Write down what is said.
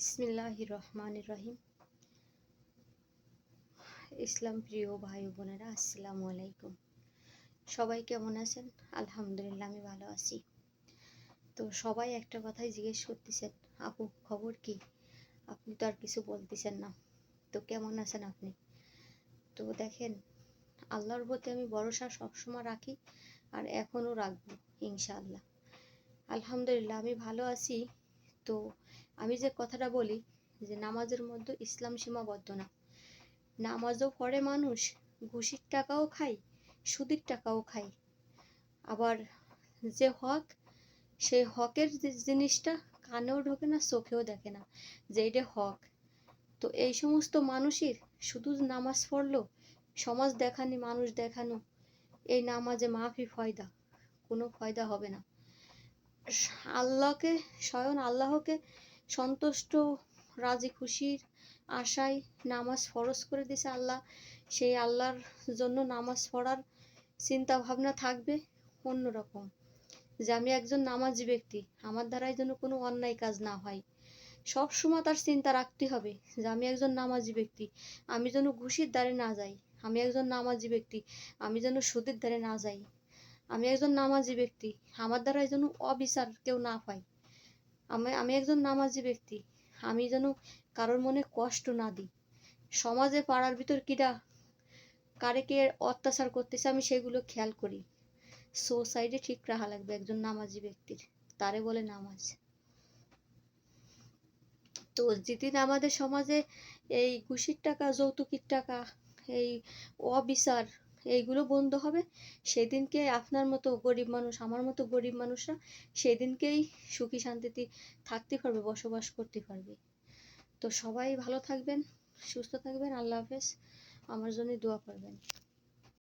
ইসমিল্লাহ রহমান রহিম ইসলাম প্রিয় ভাই বোনেরা, আসসালামু আলাইকুম। সবাই কেমন আছেন? আলহামদুলিল্লাহ, আমি ভালো আছি। তো সবাই একটা কথাই জিজ্ঞেস করতেছেন, আপু, খবর কি? আপনি তো আর কিছু বলতেছেন না। তো কেমন আছেন আপনি? তো দেখেন, আল্লাহর প্রতি আমি ভরসা সবসময় রাখি আর এখনও রাখব, ইনশাআল্লাহ। আলহামদুলিল্লাহ, আমি ভালো আছি। তো আমি যে কথাটা বলি যে নামাজের মধ্যে ইসলাম সীমাবদ্ধ না। নামাজও পড়ে মানুষ, ঘুষির টাকাও খায়, সুদির টাকাও খায়। আবার যে হক, সেই হকের জিনিসটা কানেও ঢোকে না, চোখেও দেখে না যে এটা হক। তো এই সমস্ত মানুষের শুধু নামাজ পড়ল, সমাজ দেখানি, মানুষ দেখানো, এই নামাজে মাফি ফয়দা, কোনো ফয়দা হবে না। আল্লাহকে, স্বয়ং আল্লাহকে সন্তুষ্ট, রাজি, খুশির আশায় নামাজ ফরজ করে দিয়েছে আল্লাহ। সেই আল্লাহর জন্য নামাজ পড়ার চিন্তা ভাবনা থাকবে অন্যরকম। যে আমি একজন নামাজি ব্যক্তি, আমার দ্বারাই যেন কোনো অন্যায় কাজ না হয়। সব সময় তার চিন্তা রাখতে হবে যে আমি একজন নামাজি ব্যক্তি, আমি যেন ঘুষির দ্বারে না যাই। আমি একজন নামাজি ব্যক্তি, আমি যেন সুদের দ্বারে না যাই। আমি একজন নামাজি ব্যক্তি। আমার দ্বারাই যেন অবিচার কেউ না পায়। আমি আমি একজন নামাজি ব্যক্তি। আমি যেন কারোর মনে কষ্ট না দিই। সমাজে পাড়ার ভিতর কিরা কারে কে অত্যাচার করতেছে, আমি সেগুলো খেয়াল করি। সোসাইটি ঠিক রাখা লাগবে একজন নামাজি ব্যক্তির। তারে বলে নামাজ। তো যেদিন আমাদের সমাজে এই ঘুষির টাকা, যৌতুকির টাকা, এই অবিচার এইগুলো বন্ধ হবে। সেদিনকে আপনার মতো গরিব মানুষ, আমার মতো গরিব মানুষরা সেদিনকেই সুখী শান্তিতে থাকতে পারবে, বসবাস করতে পারবে। তো সবাই ভালো থাকবেন, সুস্থ থাকবেন, আল্লাহ হাফেজ। আমার জন্য দোয়া করবেন।